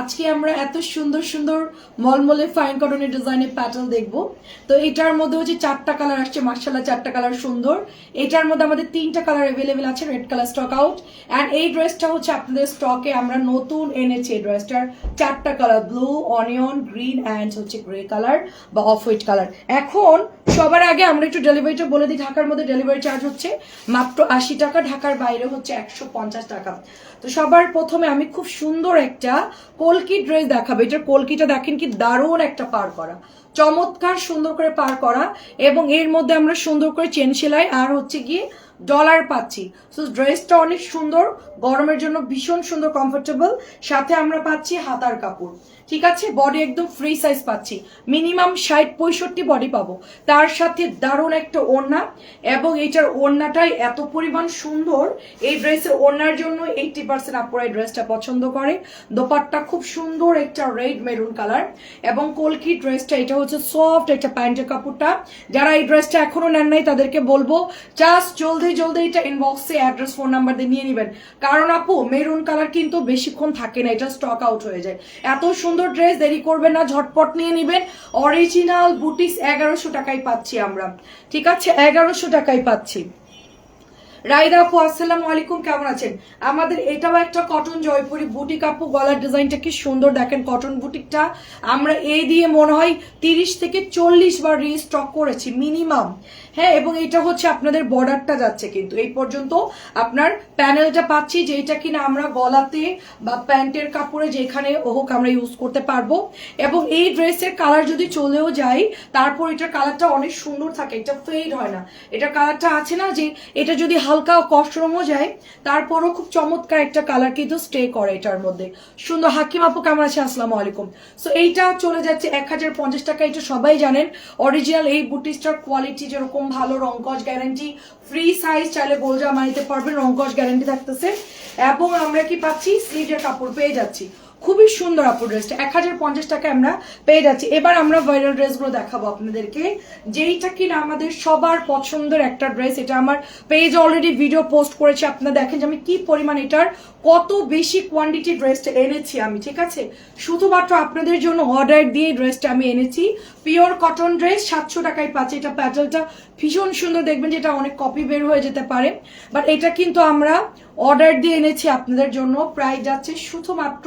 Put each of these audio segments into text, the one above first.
আজকে আমরা এত সুন্দর সুন্দর মলমলে ফাইন কটনের ডিজাইনের প্যাটার্ন দেখব। তো এটার মধ্যে হচ্ছে চারটা কালার আসছে মার্শাল্লাহ চারটা কালার সুন্দর। এটার মধ্যে আমাদের তিনটা কালার অ্যাভেলেবেল আছে red colour stock out and এই ড্রেসটা হচ্ছে আপনাদের স্টকে আমরা নতুন এনেছি এই ড্রেসটার চারটা colour blue onion green and হচ্ছে গ্রে কালার বা অফ হোয়াইট কালার এখন সবার আগে আমরা একটু ডেলিভারিটা বলে দিই, ঢাকার মধ্যে ডেলিভারি চার্জ হচ্ছে মাত্র আশি টাকা, ঢাকার বাইরে হচ্ছে একশো পঞ্চাশ টাকা। তো সবার প্রথমে আমি খুব সুন্দর একটা কলকি ড্রেস দেখাবে। এটার কলকিটা দেখেন কি দারুণ একটা পার করা। চমৎকার সুন্দর করে পার করা এবং এর মধ্যে আমরা সুন্দর করে চেন সেলাই আর হচ্ছে গিয়ে ডলার পাচ্ছি। সো ড্রেসটা অনেক সুন্দর, গরমের জন্য ভীষণ সুন্দর কমফোর্টেবল সাথে আমরা পাচ্ছি হাতার কাপড়। ঠিক আছে? বডি একদম ফ্রি সাইজ পাচ্ছি। মিনিমাম ষাট পঁয়ষট্টি বডি পাবো। তার সাথে দারুণ একটা ওড়না এবং এটার ওড়নাটাই এত পরিমাণ সুন্দর। এই ড্রেসের ওড়নার জন্য এইটি পার্সেন্ট আপনারা এই ড্রেসটা পছন্দ করে। দোপাট্টা খুব সুন্দর একটা রেড মেরুন কালার এবং কলকি ড্রেসটা এটা হচ্ছে সফট একটা প্যান্টের কাপড়টা। যারা এই ড্রেসটা এখনও নেন নাই, তাদেরকে বলব জাস্ট জলদি জলদি জলদি এটা ইনবক্সে অ্যাড্রেস ফোন নাম্বার দিয়ে নিয়ে নেবেন। কারণ আপু মেরুন কালার কিন্তু বেশিক্ষণ থাকে না, এটা স্টক আউট হয়ে যায়। এত সুন্দর ড্রেস দেরি করবেন না, ঝটপট নিয়ে নেবেন। অরিজিনাল বুটিক্স এগারোশো টাকায় পাচ্ছি আমরা। ঠিক আছে? এগারোশো টাকায় পাচ্ছি। রাইদা আপু, আসসালামু আলাইকুম, কেমন আছেন? আমাদের এটাও একটা কটন জয়পুরি বুটিক আপু, গলার ডিজাইনটা কি সুন্দর দেখেন কটন বুটিকটা আমরা এই দিয়ে মনে হয় তিরিশ থেকে চল্লিশ বার রিস্টক করেছি মিনিমাম হ্যাঁ এবং এটা হচ্ছে আপনাদের বর্ডারটা যাচ্ছে কিন্তু। এই পর্যন্ত আপনার প্যানেলটা পাচ্ছি যেটা কিনা আমরা গলাতে বা প্যান্টের কাপড়ে যেখানে হোক আমরা ইউজ করতে পারব। এবং এই ড্রেসের কালার যদি চলেও যায়, তারপর এটার কালারটা অনেক সুন্দর থাকে, এটা ফেড হয় না। এটা কালারটা আছে না যে, এটা যদি হালকা কষ্টরমও যায়, তারপরও খুব চমৎকার একটা কালার কিন্তু স্টে করে এটার মধ্যে। সুন্দর হাকিম আপু কেমন আছে? আসসালামু আলাইকুম। সো এইটা চলে যাচ্ছে এক হাজার পঞ্চাশ টাকা, এটা সবাই জানেন। অরিজিনাল এই বুটিসটার কোয়ালিটি যেরকম ভালো রঙ্কজ গ্যারান্টি ফ্রি সাইজ চাইলে গোল জামা নিতে পারবেন রঙ্কজ গ্যারান্টি থাকতেছে। এবং আমরা কি পাচ্ছি? স্লিভের কাপড় পেয়ে যাচ্ছি। খুবই সুন্দর আপু ড্রেসটা এক হাজার পঞ্চাশ টাকা আমরা পেয়ে যাচ্ছি। এবার আমরা ভাইরাল ড্রেসগুলো দেখাবো আপনাদেরকে। যেইটা কিনা আমাদের সবার পছন্দের একটা ড্রেস এটা আমার পেজ অলরেডি ভিডিও পোস্ট করেছি, আপনারা দেখেন যে আমি কি পরিমাণ এটার কত বেশি কোয়ান্টিটি ড্রেসটা এনেছি আমি, ঠিক আছে? শুধুমাত্র আপনাদের জন্য অর্ডার দিয়ে ড্রেসটা আমি এনেছি। পিওর কটন ড্রেস সাতশো টাকায় পাচ্ছি। এটা প্যাটেলটা ভীষণ সুন্দর। দেখবেন যেটা অনেক কপি বের হয়ে যেতে পারে। বাট এটা কিন্তু আমরা অর্ডার দিয়ে এনেছি আপনাদের জন্য। প্রায় যাচ্ছে শুধুমাত্র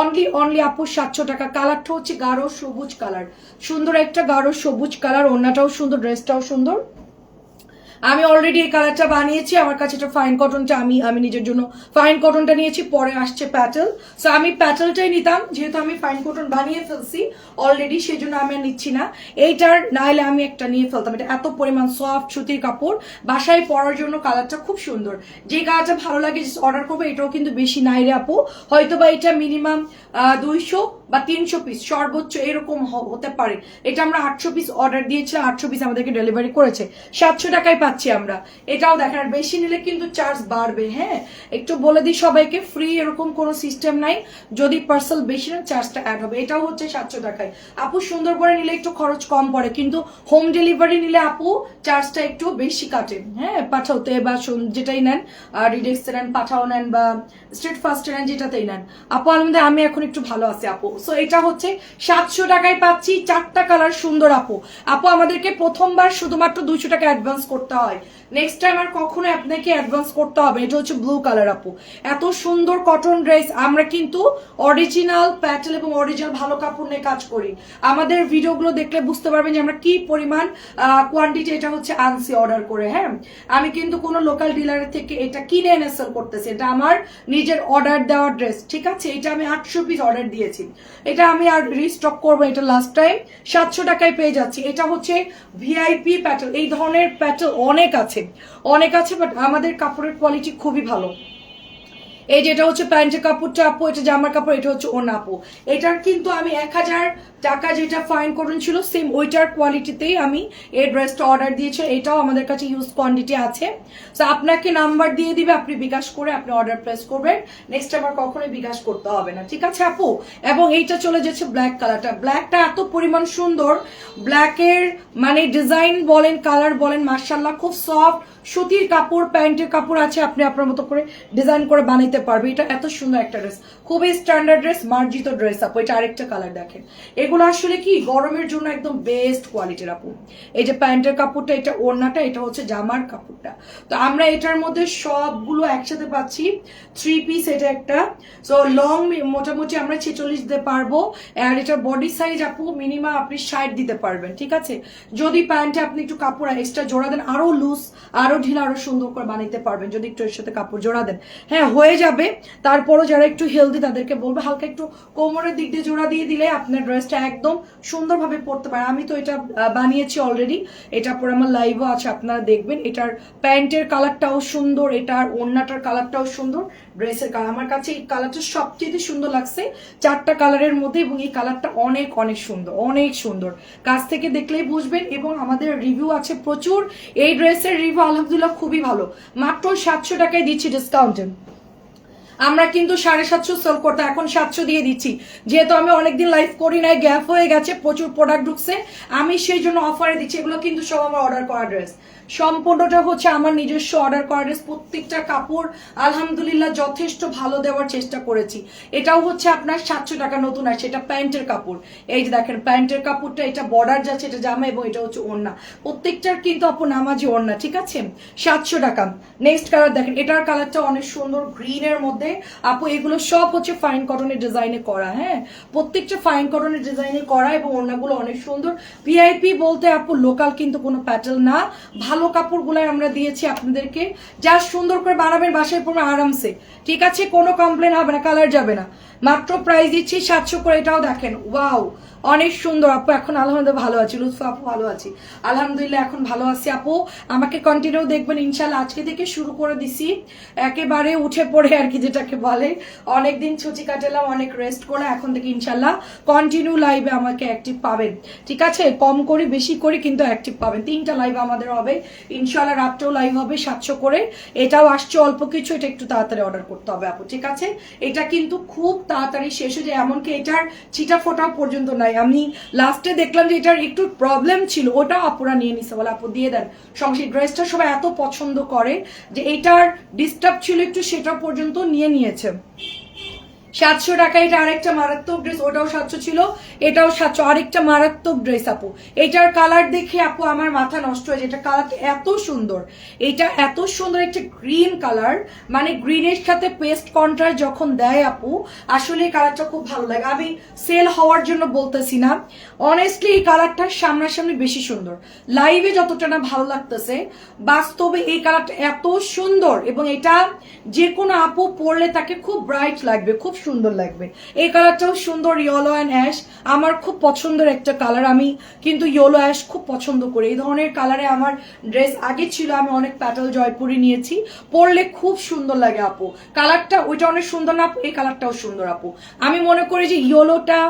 অনলি অনলি আপু সাতশো টাকা। কালারটা হচ্ছে গাঢ় সবুজ কালার সুন্দর একটা গাঢ় সবুজ কালার ওনাটাও সুন্দর ড্রেসটাও সুন্দর। আমি অলরেডি এই কালারটা বানিয়েছি, আমার কাছে এটা ফাইন কটনটা আমি আমি নিজের জন্য ফাইন কটনটা নিয়েছি, পরে আসছে প্যাটেল সো আমি প্যাটেলটাই নিতাম, যেহেতু আমি ফাইন কটন বানিয়ে ফেলছি অলরেডি সেই জন্য আমি নিচ্ছি না। এইটার না হলে আমি একটা নিয়ে ফেলতাম, এটা এত পরিমাণ সফট সুতির কাপড়। বাসায় পরার জন্য কালারটা খুব সুন্দর। যে কালারটা ভালো লাগে অর্ডার করব, এটাও কিন্তু বেশি নাই রে আপু। হয়তো বা এটা মিনিমাম দুইশো বা তিনশো পিস সর্বোচ্চ এরকম হতে পারে। এটা আমরা আটশো পিস অর্ডার দিয়েছিলাম আটশো পিস আমাদেরকে ডেলিভারি করেছে। সাতশো টাকায় পাচ্ছি আমরা। এটাও দেখেন, আর বেশি নিলে কিন্তু চার্জ বাড়বে হ্যাঁ? একটু বলে দিই সবাইকে ফ্রি এরকম কোনো সিস্টেম নাই। যদি পার্সেল বেশি নেন চার্জটা অ্যাড হবে। এটাও হচ্ছে সাতশো টাকায়। আপু সুন্দর করে নিলে একটু খরচ কম পড়ে, কিন্তু হোম ডেলিভারি নিলে আপু চার্জটা একটু বেশি কাটে হ্যাঁ? পাঠাওতে বা যেটাই নেন রিডেক্সে নেন, পাঠাও নেন বা স্ট্রিট ফাস্টে নেন, যেটাতেই নেন। আপু আলমদে আমি এখন একটু ভালো আছি, আপু। সো এটা হচ্ছে সাতশো টাকায় পাচ্ছি চারটা কালার সুন্দর আপু। আপু, আমাদেরকে প্রথমবার শুধুমাত্র দুইশো টাকা অ্যাডভান্স করতে হয়। নেক্সট টাইম আর কখনো আপনাকে অ্যাডভান্স করতে হবে এটা হচ্ছে ব্লু কালার আপু। এত সুন্দর কটন ড্রেস আমরা কিন্তু অরিজিনাল প্যাটেল এবং অরিজিনাল ভালো কাপড় নিয়ে কাজ করি। আমাদের ভিডিওগুলো দেখলে বুঝতে পারবেন যে আমরা কি পরিমাণ কোয়ান্টিটি এটা হচ্ছে আনসি অর্ডার করে হ্যাঁ? আমি কিন্তু কোনো লোকাল ডিলারের থেকে এটা কিনে এনে সেল করতেছি। এটা আমার নিজের অর্ডার দেওয়া ড্রেস ঠিক আছে? এটা আমি আটশো পিস অর্ডার দিয়েছি। এটা আমি আর রিস্টক করব, এটা লাস্ট টাইম সাতশো টাকায় পেয়ে যাচ্ছি। এটা হচ্ছে ভিআইপি প্যাটেল এই ধরনের প্যাটেল অনেক আছে। অনেক আছে বাট আমাদের কাপড়ের কোয়ালিটি খুবই ভালো। এই যে এটা হচ্ছে প্যান্টের কাপড়টা আপু, এটা জামার কাপড়, এটা হচ্ছে ওন আপু। এটার কিন্তু আমি এক হাজার টাকা যেটা ফাইন করুন ছিল সেম ওইটার কোয়ালিটিতেই আমি এই ড্রেসটা অর্ডার দিয়েছি। এটাও আমাদের কাছে ইউজ কোয়ান্টিটি আছে। তো আপনাকে নাম্বার দিয়ে দিবে, আপনি বিকাশ করে আপনি অর্ডার প্লেস করবেন। নেক্সট আবার কখনোই বিকাশ করতে হবে না, ঠিক আছে আপু? এবং এইটা চলে যাচ্ছে ব্ল্যাক কালারটা ব্ল্যাকটা এত পরিমাণ সুন্দর। ব্ল্যাকের মানে ডিজাইন বলেন কালার বলেন মার্শাল্লাহ খুব সফট সুতির কাপড়, প্যান্টের কাপড় আছে, আপনি আপনার মতো করে ডিজাইন করে বানাইতে পারবে। এটা এত সুন্দর একটা ড্রেস খুবই স্ট্যান্ডার্ড ড্রেস মার্জিত ড্রেস আপু। এটা আরেকটা কালার দেখেন। এগুলো আসলে কি, গরমের জন্য একদম বেস্ট কোয়ালিটির আপু। এই যে প্যান্টের কাপড়টা, এটা ওড়নাটা, এটা হচ্ছে জামার কাপড়টা। তো আমরা এটার মধ্যে সবগুলো একসাথে পাচ্ছি। থ্রি পিস এটা একটা। সো লং মোটামুটি আমরা ছেচল্লিশ দিতে পারব। আর এটার বডি সাইজ আপু মিনিমাম আপনি ষাট দিতে পারবেন, ঠিক আছে? যদি প্যান্টে আপনি একটু কাপড় এক্সট্রা জোড়া দেন, আরও লুজ আরও ঢিলা আরও সুন্দর করে বানাইতে পারবেন, যদি একটু এর সাথে কাপড় জোড়া দেন। হ্যাঁ হয়ে যাবে। তারপরও যারা একটু হেলদি তাদেরকে বলব, হালকা একটু কোমরের দিক দিয়ে জোড়া দিয়ে দিলে আপনার ড্রেসটা একদম সুন্দরভাবে পরতে পারে। আমি তো এটা বানিয়েছি অলরেডি এটা পরে আমার লাইভও আছে, আপনারা দেখবেন। এটার প্যান্টের কালারটাও সুন্দর, এটার ওড়নাটার কালারটাও সুন্দর ড্রেসের কালার আমার কাছে এই কালারটা সবচেয়ে সুন্দর লাগছে, চারটা কালারের মধ্যে এবং এই কালারটা অনেক অনেক সুন্দর অনেক সুন্দর। কাছ থেকে দেখলেই বুঝবেন এবং আমাদের রিভিউ আছে প্রচুর। এই ড্রেসের রিভিউ খুবই ভালো। মাত্র সাতশো টাকায় দিচ্ছি ডিসকাউন্টে আমরা কিন্তু সাড়ে সাতশো সেল করতে, এখন সাতশো দিয়ে দিচ্ছি। যেহেতু আমি অনেকদিন লাইভ করি নাই গ্যাপ হয়ে গেছে, প্রচুর প্রোডাক্ট ঢুকছে। আমি সেই জন্য অফারে দিচ্ছি, এগুলো কিন্তু সব আমার অর্ডার করা ড্রেস সম্পূর্ণটা হচ্ছে আমার নিজস্ব অর্ডার করা ড্রেস প্রত্যেকটা কাপড় আলহামদুলিল্লাহ যথেষ্ট ভালো দেওয়ার চেষ্টা করেছি। এটাও হচ্ছে আপনার সাতশো টাকা নতুন আছে এটা প্যান্টের কাপড়। এই যে দেখেন, প্যান্টের কাপড়টা, এটা বর্ডার যাচ্ছে এটা জামা এবং এটা হচ্ছে ওড়না। প্রত্যেকটার কিন্তু আপু নামাজি ওড়না, ঠিক আছে? সাতশো টাকা। নেক্সট কালার দেখেন, এটার কালারটা অনেক সুন্দর গ্রিনের মধ্যে। আপু, এগুলো সব হচ্ছে ফাইন কটনের ডিজাইনে করা হ্যাঁ? প্রত্যেকটা ফাইন কটনের ডিজাইনে করা এবং ওড়নাগুলো অনেক সুন্দর। ভিআইপি বলতে আপু লোকাল কিন্তু কোনো প্যাটেল না। ভালো কাপড়গুলাই আমরা দিয়েছি আপনাদেরকে। যা সুন্দর করে বানাবেন, বাসায় পড়বে আরামসে। ঠিক আছে? কোনো কমপ্লেন হবে না কালার যাবে না। মাত্র প্রাইস দিচ্ছি সাতশো করে, এটাও দেখেন। ওয়াও অনেক সুন্দর, আপু, এখন আলহামদুলিল্লাহ ভালো আছি, লুৎফা আপু, ভালো আছি। আলহামদুলিল্লাহ, এখন ভালো আছি, আপু। আমাকে কন্টিনিউ দেখবেন ইনশাল্লাহ আজকে থেকে শুরু করে দিছি। একেবারে উঠে পড়ে আর কি, যেটাকে বলে। অনেকদিন ছুটি কাটালাম, অনেক রেস্ট করে এখন থেকে ইনশাল্লাহ কন্টিনিউ লাইভে আমাকে অ্যাক্টিভ পাবেন। ঠিক আছে? কম করে, বেশি করে, কিন্তু অ্যাক্টিভ পাবেন। তিনটা লাইভ আমাদের হবে। ইনশাল্লাহ রাত্রেও লাইভ হবে সাতশো করে। এটাও আসছে অল্প কিছু, এটা একটু তাড়াতাড়ি অর্ডার করতে হবে, আপু, ঠিক আছে? এটা কিন্তু খুব তাড়াতাড়ি শেষ হয়ে যায়, এমনকি এটার ছিটা ফোটাও পর্যন্ত নাই। আমি লাস্টে দেখলাম যে এটার একটু প্রবলেম ছিল, ওটা আপুরা নিয়ে নিছে বলে আপু দিয়ে দেন। সংসার ড্রেসটা সবাই এত পছন্দ করে যে এটার ডিস্টার্ব ছিল একটু সেটা পর্যন্ত নিয়ে নিয়েছে। সাতশো টাকা, এটা আরেকটা মারাত্মক ড্রেস ওটাও সাতশো ছিল, এটাও সাতশো। আরেকটা মারাত্মক ড্রেস আপু। এটার কালার দেখে আপু আমার মাথা নষ্ট হয়েছে এটা কালারটা এত সুন্দর। এটা এত সুন্দর একটা গ্রিন কালার মানে গ্রিনের সাথে পেস্ট কন্ট্রাস্ট যখন দেয় আপু, আসলে এই কালারটা খুব ভালো লাগে। আমি সেল হওয়ার জন্য বলতেছি না। অনেস্টলি এই কালারটা সামনাসামনি বেশি সুন্দর। লাইভে যতটা না ভালো লাগতেছে, বাস্তবে এই কালারটা এত সুন্দর এবং এটা যে কোনো আপু পরলে তাকে খুব ব্রাইট লাগবে, খুব সুন্দর লাগবে। এই কালারটাও সুন্দর ইয়েলো অ্যান্ড অ্যাশ আমার খুব পছন্দের একটা কালার আমি কিন্তু ইয়েলো অ্যাশ খুব পছন্দ করি। এই ধরনের কালারে আমার ড্রেস আগে ছিল, আমি অনেক প্যাটাল জয়পুরি নিয়েছি। পরলে খুব সুন্দর লাগে আপু। কালারটা ওইটা অনেক সুন্দর না আপু? এই কালারটাও সুন্দর আপু। আমি মনে করি যে ইয়েলোটা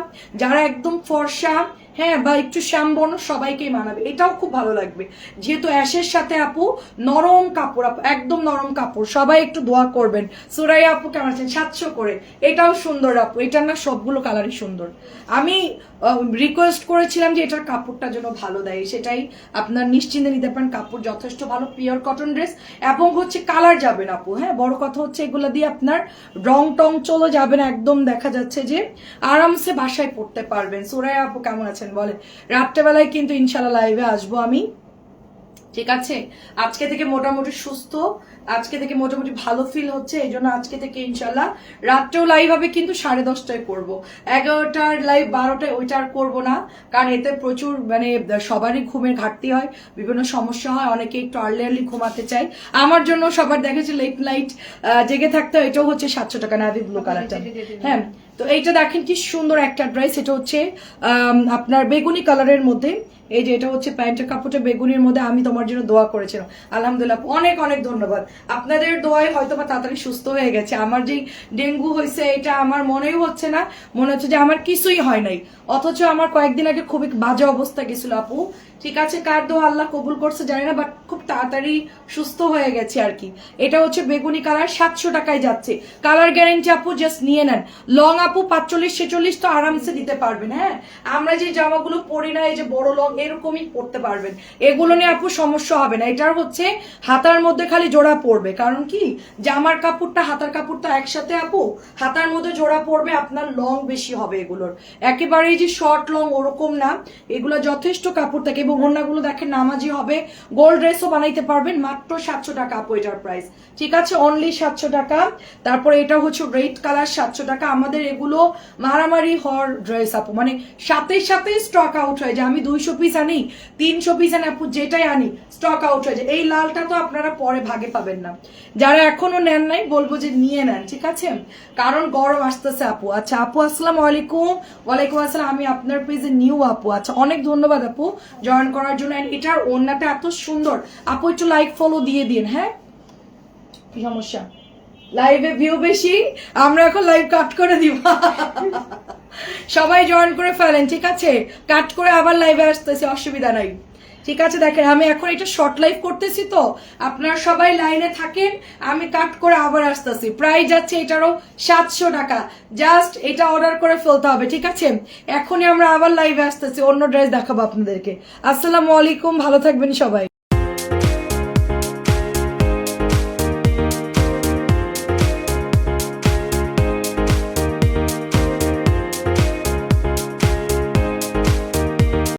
যারা একদম ফর্সা হ্যাঁ বা একটু শ্যাম শ্যামবর্ণ সবাইকেই মানাবে। এটাও খুব ভালো লাগবে। যেহেতু অ্যাশের সাথে আপু নরম কাপড়, আপু একদম নরম কাপড়, সবাই একটু দোয়া করবেন। সুরাই আপু কেমন আছেন? সাতশো করে। এটাও সুন্দর আপু। এটার না সবগুলো কালারই সুন্দর। আমি রিকোয়েস্ট করেছিলাম যে এটার কাপড়টা যেন ভালো দেয়। সেটাই আপনার নিশ্চিন্তে নিতে পারেন। কাপড় যথেষ্ট ভালো পিওর কটন ড্রেস এবং হচ্ছে কালার যাবেন আপু। হ্যাঁ বড় কথা হচ্ছে এগুলো দিয়ে আপনার রং টং চলে যাবে না। একদম দেখা যাচ্ছে যে আরামসে বাসায় পড়তে পারবেন। সুরাই আপু কেমন আছেন? বলেন। রাত্রেবেলায় কিন্তু ইনশাল্লাহ লাইভে আসব আমি। ঠিক আছে? আজকে থেকে মোটামুটি সুস্থ আজকে থেকে মোটামুটি ভালো ফিল হচ্ছে এই জন্য আজকে থেকে ইনশাল্লাহ রাত্রেও লাইভ হবে কিন্তু সাড়ে দশটায় করব। এগারোটার লাইভ বারোটায় ওইটা আর করব না কারণ এতে প্রচুর মানে সবারই ঘুমের ঘাটতি হয় বিভিন্ন সমস্যা হয় অনেকে একটু আর্লি আর্লি ঘুমাতে চায়। আমার জন্য সবার দেখেছে লেট নাইট জেগে থাকতে হয় এটাও হচ্ছে সাতশো টাকা নাভি ব্লু কালারটা হ্যাঁ তো এইটা দেখেন কি সুন্দর একটা ড্রেস এটা হচ্ছে আপনার বেগুনি কালারের মধ্যে। এই যে এটা হচ্ছে প্যান্টের কাপড়টা বেগুনির মধ্যে আমি তোমার জন্য দোয়া করেছিলাম। আলহামদুলিল্লাহ, অনেক অনেক ধন্যবাদ। আপনাদের দোয়ায় হয়তো বা তাড়াতাড়ি সুস্থ হয়ে গেছে। আমার যে ডেঙ্গু হয়েছে, এটা আমার মনেই হচ্ছে না। মনে হচ্ছে যে আমার কিছুই হয় নাই। অথচ আমার কয়েকদিন আগে খুবই বাজে অবস্থা গেছিল আপু। ঠিক আছে, কার দোয়া আল্লাহ কবুল করছে জানি না বাট খুব তাড়াতাড়ি সুস্থ হয়ে গেছে আর কি। এটা হচ্ছে বেগুনি কালার, সাতশো টাকায় যাচ্ছে। কালার গ্যারেন্টি আপু জাস্ট নিয়ে নেন। লং আপু, পাঁচচল্লিশ ছেচল্লিশ তো আরামসে দিতে পারবেন হ্যাঁ? আমরা যে জামাগুলো পরি না, এই যে বড় লং এরকমই পড়তে পারবেন। এগুলো নিয়ে আপু সমস্যা হবে না। এটার হচ্ছে হাতার মধ্যে খালি জোড়া পড়বে। কারণ কি? জামার কাপড়টা, হাতার কাপড়টা একসাথে আপু, হাতার মধ্যে জোড়া পড়বে, আপনার লং বেশি হবে এগুলোর। একেবারেই যে শর্ট লং ওরকম না। এগুলো যথেষ্ট কাপড় থাকে এবং অন্যগুলো দেখেন নামাজি হবে। গোল্ড ড্রেসও বানাইতে পারবেন মাত্র সাতশো টাকা আপু এটার প্রাইস ঠিক আছে? অনলি সাতশো টাকা। তারপরে এটা হচ্ছে রেড কালার সাতশো টাকা। আমাদের এগুলো মারামারি হওয়ার ড্রেস আপু। মানে সাথে সাথে স্টক আউট হয়ে যায়। আমি দুইশো পিস আনি, তিনশো পিস আনি, আপু যেটাই আনি স্টক আউট হয়ে যায়। এই লালটা তো আপনারা পরে ভাগে পাবেন না। যারা এখনও নেন নাই, বলব যে নিয়ে নেন, ঠিক আছে? কারণ গরম আসতেছে, আপু। আচ্ছা আপু, আসসালাম আলাইকুম। ওয়ালাইকুম আসসালাম, আমি আপনার পেজে নিউ আপু। আচ্ছা অনেক ধন্যবাদ, আপু জয়েন করার জন্য। এটার ওড়নাটা এত সুন্দর। আপু, একটু লাইক ফলো দিয়ে দিন হ্যাঁ? কি সমস্যা? লাইভে ভিউ বেশি, আমরা এখন লাইভ কাট করে দিব। সবাই জয়েন করে ফেলেন, ঠিক আছে? কাট করে আবার লাইভে আসতেছি, অসুবিধা নাই। ঠিক আছে, দেখেন, আমি এখন এটা শর্ট লাইভ করতেছি তো, আপনারা সবাই লাইনে থাকেন, আমি কাট করে আবার আসতেছি। প্রায় যাচ্ছে এটারও সাতশো টাকা। জাস্ট এটা অর্ডার করে ফেলতে হবে, ঠিক আছে? এখনই আমরা আবার লাইভে আসতেছি, অন্য ড্রেস দেখাবো আপনাদেরকে। আসসালামু আলাইকুম, ভালো থাকবেন সবাই।